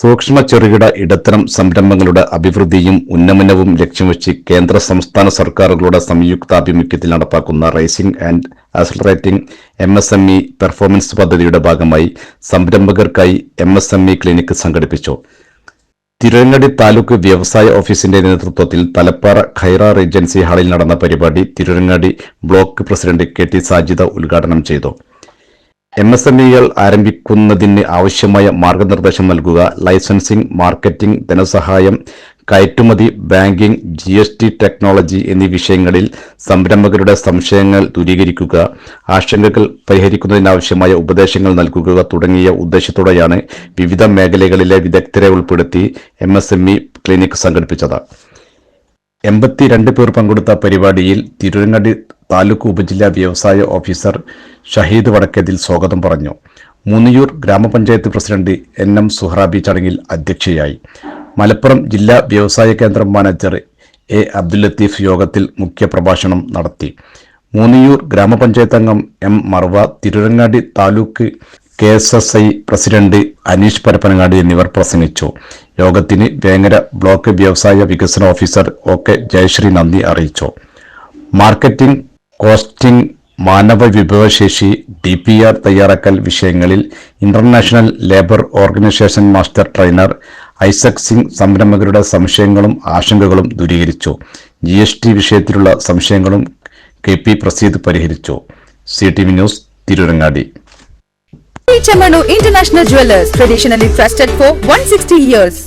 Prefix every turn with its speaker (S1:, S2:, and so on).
S1: സൂക്ഷ്മ ചെറുകിട ഇടത്തരം സംരംഭങ്ങളുടെ അഭിവൃദ്ധിയും ഉന്നമനവും ലക്ഷ്യം വെച്ച് കേന്ദ്ര സംസ്ഥാന സർക്കാരുകളുടെ സംയുക്താഭിമുഖ്യത്തിൽ നടപ്പാക്കുന്ന raising and accelerating M S M E performance പദ്ധതിയുടെ ഭാഗമായി സംരംഭകർക്കായി M S M E clinic സംഘടിപ്പിച്ചു. തിരുവങ്ങാടി താലൂക്ക് വ്യവസായ ഓഫീസിന്റെ നേതൃത്വത്തിൽ തലപ്പാറ ഖൈറ റേജൻസി ഹാളിൽ നടന്ന പരിപാടി Thiruvangadi block president K T Sajida ഉദ്ഘാടനം ചെയ്തു. എം എസ് എം ഇകൾ ആരംഭിക്കുന്നതിന് ആവശ്യമായ മാർഗനിർദ്ദേശം നൽകുക ലൈസൻസിംഗ് മാർക്കറ്റിംഗ് ധനസഹായം കയറ്റുമതി banking G S T technology എന്നീ വിഷയങ്ങളിൽ സംരംഭകരുടെ സംശയങ്ങൾ ദൂരീകരിക്കുക ആശങ്കകൾ പരിഹരിക്കുന്നതിനാവശ്യമായ ഉപദേശങ്ങൾ നൽകുക തുടങ്ങിയ ഉദ്ദേശത്തോടെയാണ് വിവിധ മേഖലകളിലെ വിദഗ്ധരെ ഉൾപ്പെടുത്തി M S M E clinic സംഘടിപ്പിച്ചത്. എൺപത്തിരണ്ട് പേർ പങ്കെടുത്ത പരിപാടിയിൽ തിരുവങ്ങാടി താലൂക്ക് ഉപജില്ലാ വ്യവസായ ഓഫീസർ ഷഹീദ് വടക്കേതിൽ സ്വാഗതം പറഞ്ഞു. മൂന്നിയൂർ ഗ്രാമപഞ്ചായത്ത് പ്രസിഡന്റ് എൻ എം സുഹറാബി ചടങ്ങിൽ അധ്യക്ഷയായി. മലപ്പുറം ജില്ലാ വ്യവസായ കേന്ദ്രം മാനേജർ എ അബ്ദുൽ ലത്തീഫ് യോഗത്തിൽ മുഖ്യപ്രഭാഷണം നടത്തി. മൂന്നിയൂർ ഗ്രാമപഞ്ചായത്ത് അംഗം M Marva Tirurangadi taluk K S S I president Aneesh Parappanangadi എന്നിവർ പ്രസംഗിച്ചു. യോഗത്തിന് വേങ്ങര ബ്ലോക്ക് വ്യവസായ വികസന ഓഫീസർ ഒ കെ ജയശ്രീ നന്ദി അറിയിച്ചു. മാർക്കറ്റിംഗ് കോസ്റ്റിംഗ് മാനവ വിഭവശേഷി ഡി പി ആർ തയ്യാറാക്കൽ വിഷയങ്ങളിൽ international labour organisation master trainer Isaac Singh സംരംഭകരുടെ സംശയങ്ങളും ആശങ്കകളും ദൂരീകരിച്ചു. ജി എസ് ടി വിഷയത്തിലുള്ള സംശയങ്ങളും കെ പി പ്രസീദ് പരിഹരിച്ചു. C T V news Thiruvarangadi
S2: international jewellers traditionally trusted for 160 years.